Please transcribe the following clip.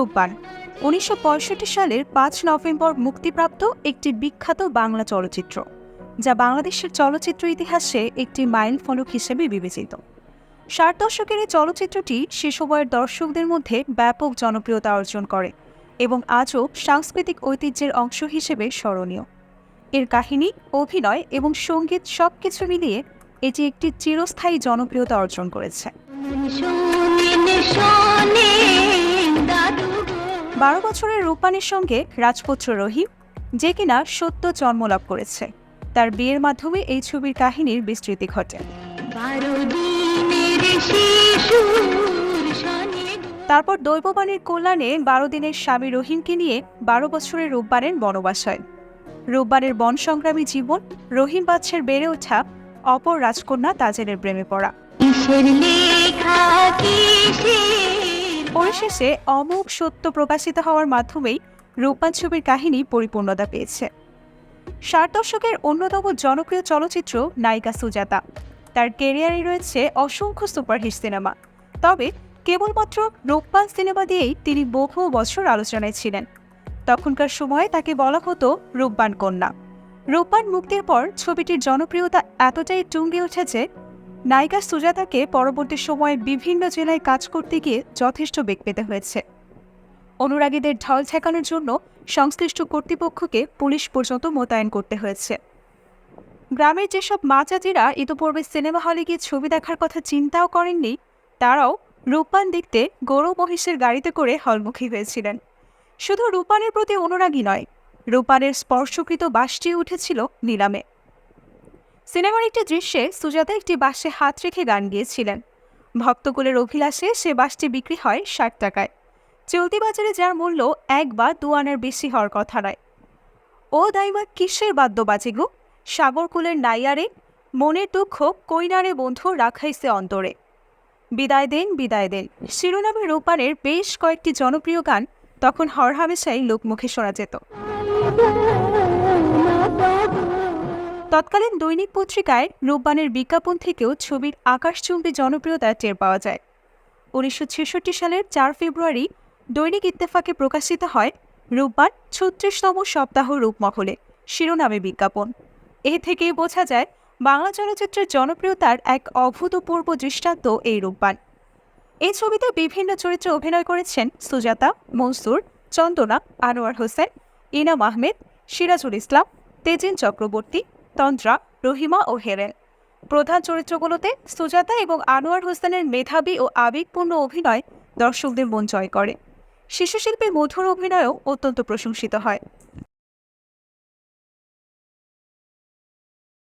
রূপবান উনিশশো সালের পাঁচ নভেম্বর মুক্তিপ্রাপ্ত একটি বিখ্যাত বাংলা চলচ্চিত্র, যা বাংলাদেশের চলচ্চিত্র ইতিহাসে একটি মাইল ফলক হিসেবে বিবেচিত। ষাট দশকের এই চলচ্চিত্রটি সে সময়ের দর্শকদের মধ্যে ব্যাপক জনপ্রিয়তা অর্জন করে এবং আজও সাংস্কৃতিক ঐতিহ্যের অংশ হিসেবে স্মরণীয়। এর কাহিনী, অভিনয় এবং সংগীত সবকিছু মিলিয়ে এটি একটি চিরস্থায়ী জনপ্রিয়তা অর্জন করেছে। বারো বছরের রূপানের সঙ্গে রাজপুত্র রহিম যে কিনা সত্য জন্মলাভ করেছে। তার বিয়ের মাধ্যমে এই ছবির কাহিনীর বিস্তৃতি ঘটে। তারপর দৈববাণীর কল্যাণে বারো দিনের স্বামী রহিমকে নিয়ে বারো বছরের রূপবানের বনবাস হয়। রূপবানের বন সংগ্রামী জীবন রহিম বাচ্চের বেড়ে ওঠা অপর রাজকন্যা তাজেলের প্রেমে পড়া। পরিশেষে অমোঘ সত্য প্রকাশিত হওয়ার মাধ্যমেই রূপবান ছবির কাহিনী পরিপূর্ণতা পেয়েছে। ষাট দশকের অন্যতম জনপ্রিয় চলচ্চিত্র নায়িকা সুজাতা। তার কেরিয়ারে রয়েছে অসংখ্য সুপারহিট সিনেমা। তবে কেবলমাত্র রূপবান সিনেমা দিয়েই তিনি বহু বছর আলোচনায় ছিলেন। তখনকার সময়ে তাকে বলা হতো রূপবান কন্যা। রূপবান মুক্তির পর ছবিটির জনপ্রিয়তা এতটাই টুঙ্গে উঠেছে নায়িকা সুজাতাকে পরবর্তী সময়ে বিভিন্ন জেলায় কাজ করতে গিয়ে যথেষ্ট বেগ পেতে হয়েছে। অনুরাগীদের ঢল ঠেকানোর জন্য সংশ্লিষ্ট কর্তৃপক্ষকে পুলিশ পর্যন্ত মোতায়েন করতে হয়েছে। গ্রামের যেসব মা চাচিরা ইতোপূর্বে সিনেমা হলে গিয়ে ছবি দেখার কথা চিন্তাও করেননি, তারাও রূপান দেখতে গৌরব মহিষের গাড়িতে করে হলমুখী হয়েছিলেন। শুধু রূপানের প্রতি অনুরাগী নয়, রূপানের স্পর্শকৃত বাসটি উঠেছিল নিলামে। সিনেমার একটি দৃশ্যে সুজাতা একটি বাসে হাত রেখে গান গিয়েছিলেন। ভক্তকুলের অভিলাষে সে বাসটি বিক্রি হয় ষাট টাকায়। চলতি বাজারে যার মূল্য এক বা দু আনার বেশি হওয়ার কথা নয়। ও দাইমা কিসের বাদ্য বাজে গো? সাগরকুলের নাইয়ারে? মনের দুঃখ কইনারে বন্ধু রাখাইছে অন্তরে। বিদায় দেন বিদায় দেন। শিরোনামে রূপানের বেশ কয়েকটি জনপ্রিয় গান তখন হরহামেশাই লোকমুখে শোনা যেত। তৎকালীন দৈনিক পত্রিকায় রূপবানের বিজ্ঞাপন থেকেও ছবির আকাশচুম্বী জনপ্রিয়তা টের পাওয়া যায়। উনিশশো ছেষট্টি সালের চার ফেব্রুয়ারি দৈনিক ইত্তেফাকে প্রকাশিত হয় রূপবান ছত্রিশতম সপ্তাহ রূপমহলে, শিরোনামে বিজ্ঞাপন। এ থেকেই বোঝা যায় বাংলা চলচ্চিত্রের জনপ্রিয়তার এক অভূতপূর্ব দৃষ্টান্ত এই রূপবান এই ছবিতে বিভিন্ন চরিত্রে অভিনয় করেছেন সুজাতা, মনসুর, চন্দনা, আনোয়ার হোসেন, ইনাম আহমেদ, সিরাজুল ইসলাম, তেজিন চক্রবর্তী তন্দ্রা রহিমা ও হেরেন। প্রধান চরিত্রগুলোতে সুজাতা এবং আনোয়ার হোসেনের মেধাবী ও আবেগপূর্ণ অভিনয় দর্শকদের মন জয় করে। শিশুশিল্পীর মধুর অভিনয়ও অত্যন্ত প্রশংসিত হয়।